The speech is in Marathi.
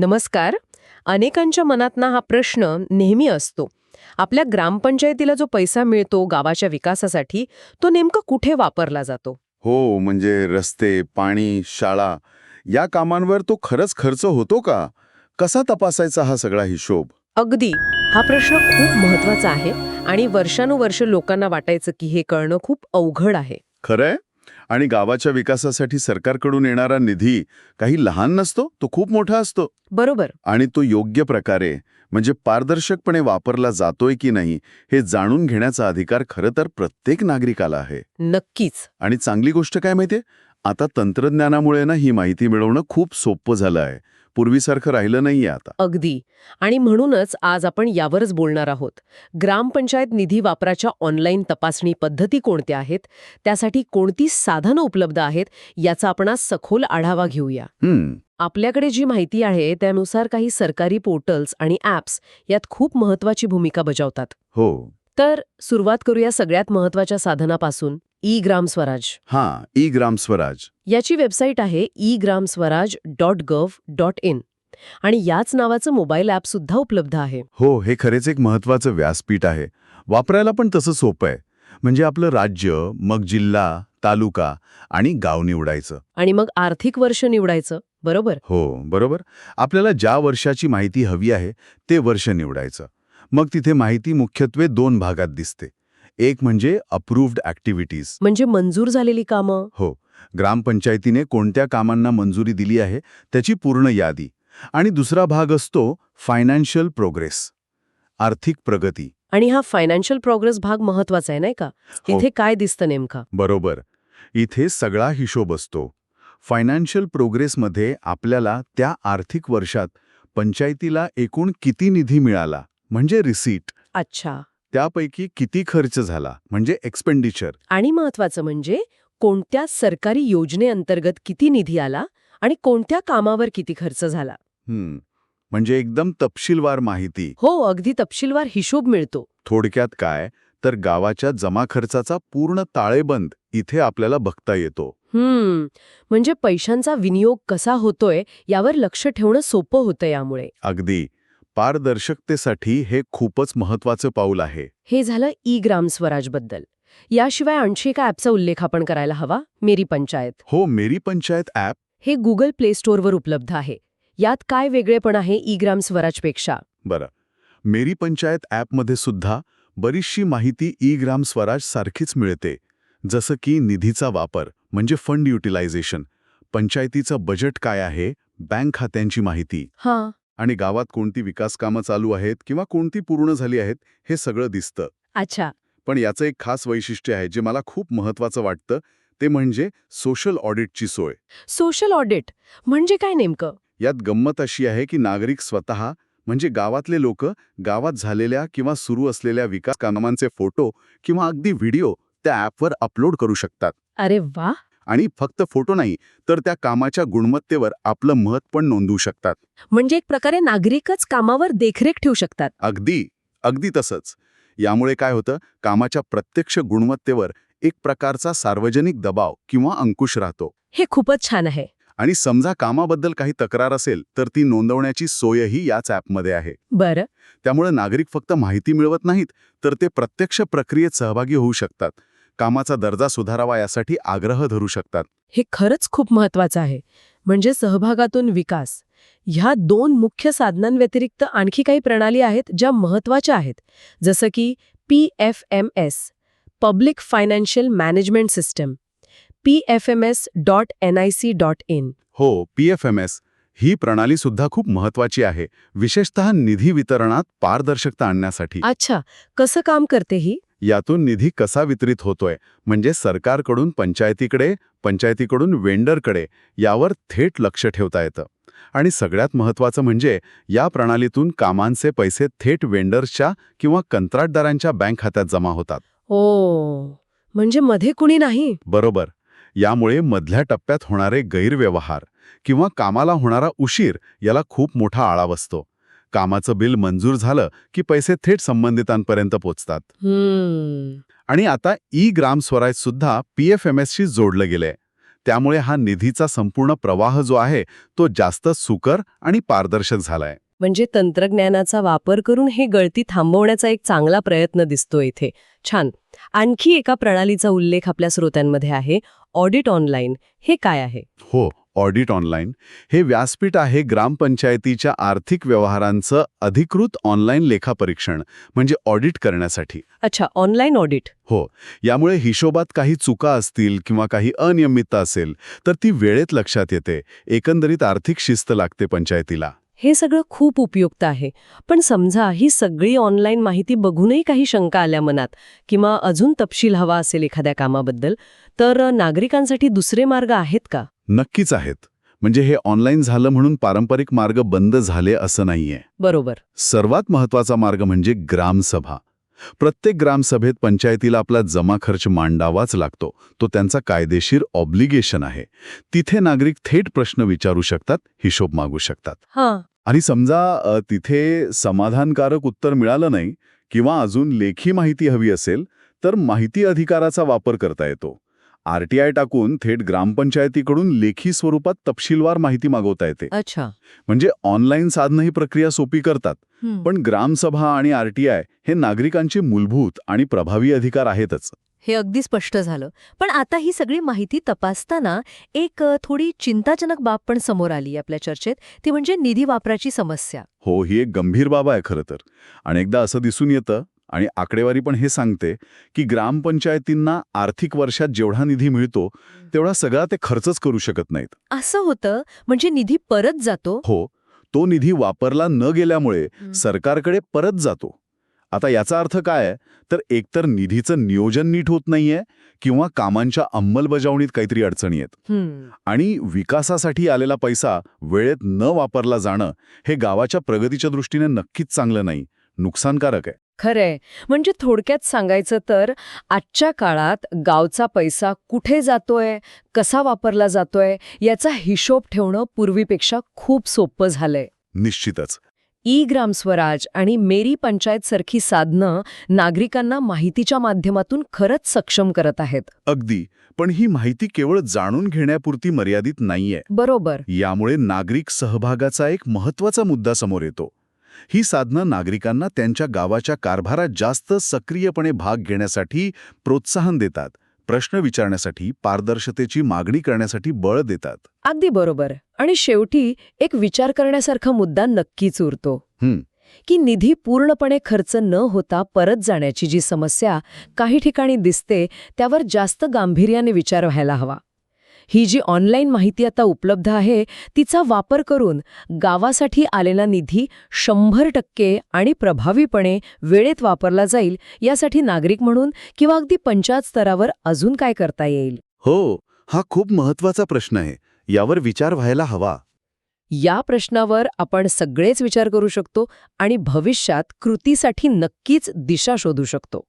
नमस्कार. अनेकांच्या मनातना हा प्रश्न नेहमी असतो. आपल्या ग्रामपंचायतीला जो पैसा मिळतो गावाच्या विकासासाठी तो नेमका कुठे वापरला जातो? हो म्हणजे रस्ते पाणी शाळा या कामांवर तो खरंच खर्च होतो का? कसा तपासायचा हा सगळा हिशोब? अगदी. हा प्रश्न खूप महत्त्वाचा आहे आणि वर्षानुवर्ष लोकांना वाटायचं की हे कळणं खूप अवघड आहे. खरंय? आणि गावाच्या विकासासाठी सरकारकडून येणारा निधी काही लहान नसतो तो खूप मोठा असतो. बरोबर. आणि तो योग्य प्रकारे म्हणजे पारदर्शकपणे वापरला जातोय की नाही हे जाणून घेण्याचा अधिकार खरं तर प्रत्येक नागरिकाला आहे. नक्कीच. आणि चांगली गोष्ट काय माहितीये? आता तंत्रज्ञानामुळे ना ही माहिती मिळवणं खूप सोपं झालं आहे. पूर्वीसारखं राहिलं नाहीये आता. अगदी. आणि म्हणूनच आज आपण यावरच बोलणार आहोत. ग्रामपंचायत निधी वापराच्या ऑनलाईन तपासणी पद्धती कोणत्या आहेत? त्यासाठी कोणती साधनं उपलब्ध आहेत? याचा आपण आज सखोल आढावा घेऊया. आपल्याकडे जी माहिती आहे त्यानुसार काही सरकारी पोर्टल्स आणि ॲप्स यात खूप महत्वाची भूमिका बजावतात. हो. तर सुरुवात करूया सगळ्यात महत्त्वाच्या साधनापासून. ई ग्राम स्वराज. हां ई ग्राम स्वराज. याची वेबसाईट आहे e Gram Swaraj dot gov dot in. आणि याच नावाचं मोबाईल ॲप सुद्धा उपलब्ध आहे. हो हे खरेच एक महत्वाचं व्यासपीठ आहे. वापरायला पण तसं सोपं आहे. म्हणजे आपलं राज्य मग जिल्हा तालुका आणि गाव निवडायचं. आणि मग आर्थिक वर्ष निवडायचं. बरोबर? हो बरोबर. आपल्याला ज्या वर्षाची माहिती हवी आहे ते वर्ष निवडायचं. मग तिथे माहिती मुख्यत्वे दोन भागात दिसते. एक म्हणजे अप्रूव्ड ॲक्टिव्हिटीज म्हणजे मंजूर झालेली कामं. हो. ग्रामपंचायतीने कोणत्या कामांना मंजुरी दिली आहे त्याची पूर्ण यादी. आणि दुसरा भाग असतो फायनान्शियल प्रोग्रेस आर्थिक प्रगती. आणि हा फायनान्शियल प्रोग्रेस भाग महत्त्वाचा आहे नाही का? हो. इथे काय दिसतं नेमका? बरोबर. इथे सगळा हिशोब असतो. फायनान्शियल प्रोग्रेसमध्ये आपल्याला त्या आर्थिक वर्षात पंचायतीला एकूण किती निधी मिळाला म्हणजे रिसीट अच्छा. त्यापैकी किती खर्च झाला? म्हणजे एक्सपेंडिचर आणि महत्वाचं म्हणजे कोणत्या सरकारी योजनेअंतर्गत किती निधी आला आणि कोणत्या कामावर किती खर्च झाला? हम्म. म्हणजे एकदम तपशीलवार माहिती. हो अगदी तपशीलवार हिशोब मिळतो. थोडक्यात काय? तर गावाच्या जमा खर्चाचा पूर्ण ताळेबंद इथे आपल्याला बघता येतो. हम्म. म्हणजे पैशांचा विनियोग कसा होतोय यावर लक्ष ठेवणं सोपं होतं यामुळे. अगदी. पारदर्शकतेसाठी हे खूपच महत्वाचं पाऊल आहे. हे झालं ई ग्राम स्वराजबद्दल. याशिवाय आणखी एका ॲपचा उल्लेख आपण करायला हवा मेरी पंचायत. हो मेरी पंचायत ॲप? हे गुगल प्ले स्टोअरवर उपलब्ध आहे. यात काय वेगळेपण आहे ई ग्राम स्वराजपेक्षा? बरं. मेरी पंचायत ॲपमध्ये सुद्धा बरीचशी माहिती ई ग्राम स्वराज सारखीच मिळते. जसं की निधीचा वापर म्हणजे फंड युटिलायझेशन. पंचायतीचं बजेट काय आहे बँक खात्यांची माहिती. हां. आणि गावात कोणती विकास कामं चालू आहेत किंवा कोणती पूर्ण झाली आहेत हे सगळं दिसतं. अच्छा. पण याचं एक खास वैशिष्ट्य आहे जे मला खूप महत्वाचं वाटतं ते म्हणजे सोशल ऑडिटची सोय. सोशल ऑडिट म्हणजे काय नेमकं? यात गंमत अशी आहे की नागरिक स्वतः म्हणजे गावातले लोक गावात झालेल्या किंवा सुरू असलेल्या विकास कामांचे फोटो किंवा अगदी व्हिडिओ त्या ॲपवर अपलोड करू शकतात. अरे वा आणि फक्त फोटो नाही तर त्या कामाच्या गुणवत्तेवर आपलं मत पण नोंदवू शकतात. म्हणजे एक प्रकारे नागरिकच कामावर देखरेख ठेवू शकतात. अगदी अगदी तसंच. यामुळे काय होतं कामाच्या प्रत्यक्ष गुणवत्तेवर एक प्रकारचा सार्वजनिक दबाव किंवा अंकुश राहतो. हे खूपच छान आहे. आणि समजा कामाबद्दल काही तक्रार असेल तर ती नोंदवण्याची सोयही याच ॲपमध्ये आहे. बरं. त्यामुळे नागरिक फक्त माहिती मिळवत नाहीत तर ते प्रत्यक्ष प्रक्रियेत सहभागी होऊ शकतात. कामाचा दर्जा सुधारावा यासाठी आग्रह धरू शकतात. हे खरंच खूप महत्वाचं आहे. म्हणजे सहभागातून विकास. ह्या दोन मुख्य साधनांव्यतिरिक्त आणखी काही प्रणाली आहेत ज्या महत्त्वाच्या आहेत. जसं की P F M S public financial management system P F M S dot N I C dot in. हो पी एफ एम एस ही प्रणाली सुद्धा खूप महत्वाची आहे विशेषतः निधी वितरणात पारदर्शकता आणण्यासाठी. अच्छा कसं काम करते ही? यातून निधी कसा वितरित होतोय? म्हणजे सरकारकडून पंचायतीकडे पंचायतीकडून वेंडरकडे यावर थेट लक्ष ठेवता येतं. आणि सगळ्यात महत्त्वाचं म्हणजे या प्रणालीतून कामांचे पैसे थेट वेंडर्सच्या किंवा कंत्राटदारांच्या बँक खात्यात जमा होतात. ओ म्हणजे मध्ये कुणी नाही? बरोबर. यामुळे मधल्या टप्प्यात होणारे गैरव्यवहार किंवा कामाला होणारा उशीर याला खूप मोठा आळा बसतो. कामाचं बिल मंजूर झालं की पैसे थेट संबंधितांपर्यंत पोचतात. हम्म. आणि आता ई ग्राम स्वराज सुद्धा पी एफ एम एसशी जोडलं गेलंय. त्यामुळे हा निधीचा संपूर्ण प्रवाह जो आहे तो जास्त सुकर आणि पारदर्शक झालाय. म्हणजे तंत्रज्ञानाचा वापर करून ही गळती थांबवण्याचा एक चांगला प्रयत्न दिसतो इथे. छान. आणखी एका प्रणालीचा उल्लेख आपल्या श्रोत्यांमध्ये आहे ऑडिट ऑनलाईन. हे काय आहे? हो. Audit online. हे व्यासपीठ आहे ग्रामपंचायतीच्या आर्थिक व्यवहारांचं अधिकृत ऑनलाईन लेखापरीक्षण म्हणजे ऑडिट करण्यासाठी. अच्छा ऑनलाईन ऑडिट. हो यामुळे हिशोबात काही चुका असतील किंवा काही अनियमितता असेल तर ती वेळेत लक्षात येते. एकंदरीत आर्थिक शिस्त लागते पंचायतीला. हे सगळं खूप उपयुक्त आहे. पण समजा ही सगळी ऑनलाईन माहिती बघूनही काही शंका आल्या मनात किंवा अजून तपशील हवा असेल एखाद्या कामाबद्दल तर नागरिकांसाठी दुसरे मार्ग आहेत का? नक्कीच आहेत. म्हणजे हे ऑनलाईन झालं म्हणून पारंपरिक मार्ग बंद झाले असं नाहीये. बरोबर. सर्वात महत्त्वाचा मार्ग म्हणजे ग्रामसभा. प्रत्येक ग्रामसभेत पंचायतीला आपला जमा खर्च मांडावाच लागतो. तो त्यांचा कायदेशीर ऑब्लिगेशन आहे. तिथे नागरिक थेट प्रश्न विचारू शकतात हिशोब मागू शकतात. हां. आणि समजा तिथे समाधानकारक उत्तर मिळालं नाही किंवा अजून लेखी माहिती हवी असेल तर माहिती अधिकाराचा वापर करता येतो. आरटीआय टाकून थेट ग्रामपंचायतीकडून लेखी स्वरूपात तपशीलवार माहिती मागवता येते. अच्छा. म्हणजे ऑनलाईन साधनं ही प्रक्रिया सोपी करतात. पण ग्रामसभा आणि आरटीआय हे नागरिकांचे मूलभूत आणि प्रभावी अधिकार आहेतच. हे अगदी स्पष्ट झालं. पण आता ही सगळी माहिती तपासताना एक थोडी चिंताजनक बाब पण समोर आली आपल्या चर्चेत. ती म्हणजे निधी वापराची समस्या. हो ही एक गंभीर बाब आहे खरं तर. अनेकदा असं दिसून येतं आणि आकडेवारी पण हे सांगते की ग्रामपंचायतींना आर्थिक वर्षात जेवढा निधी मिळतो तेवढा सगळा ते खर्चच करू शकत नाहीत. असं होतं म्हणजे निधी परत जातो? हो तो निधी वापरला न गेल्यामुळे सरकारकडे परत जातो. आता याचा अर्थ काय तर एकतर निधीचं नियोजन नीट होत नाहीये किंवा कामांच्या अंमलबजावणीत काहीतरी अडचणी आहेत. आणि विकासासाठी आलेला पैसा वेळेत न वापरला जाणं हे गावाच्या प्रगतीच्या दृष्टीने नक्कीच चांगलं नाही नुकसानकारक आहे. खरंय. म्हणजे थोडक्यात सांगायचं तर आजच्या काळात गावचा पैसा कुठे जातोय कसा वापरला जातोय याचा हिशोब ठेवणं पूर्वीपेक्षा खूप सोपं झालंय. निश्चितच. ई ग्रामस्वराज आणि मेरी पंचायत सारखी साधनं नागरिकांना माहितीच्या माध्यमातून खरंच सक्षम करत आहेत. अगदी. पण ही माहिती केवळ जाणून घेण्यापुरती मर्यादित नाहीये. बरोबर. यामुळे नागरिक सहभागाचा एक महत्त्वाचा मुद्दा समोर येतो. ही साधनं नागरिकांना त्यांच्या गावाच्या कारभारात जास्त सक्रियपणे भाग घेण्यासाठी प्रोत्साहन देतात प्रश्न विचारण्यासाठी पारदर्शतेची मागणी करण्यासाठी बळ देतात. अगदी बरोबर. आणि शेवटी एक विचार करण्यासारखा मुद्दा नक्कीच उरतो. की निधी पूर्णपणे खर्च न होता परत जाण्याची जी समस्या काही ठिकाणी दिसते त्यावर जास्त गांभीर्याने विचार व्हायला हवा. ही जी ऑनलाईन माहिती आता उपलब्ध आहे तिचा वापर करून गावासाठी आलेला निधी शंभर टक्के आणि प्रभावीपणे वेळेत वापरला जाईल यासाठी नागरिक म्हणून किंवा अगदी पंचायत स्तरावर अजून काय करता येईल? हो हा खूप महत्त्वाचा प्रश्न आहे. यावर विचार व्हायला हवा. या प्रश्नावर आपण सगळेच विचार करू शकतो आणि भविष्यात कृतीसाठी नक्कीच दिशा शोधू शकतो.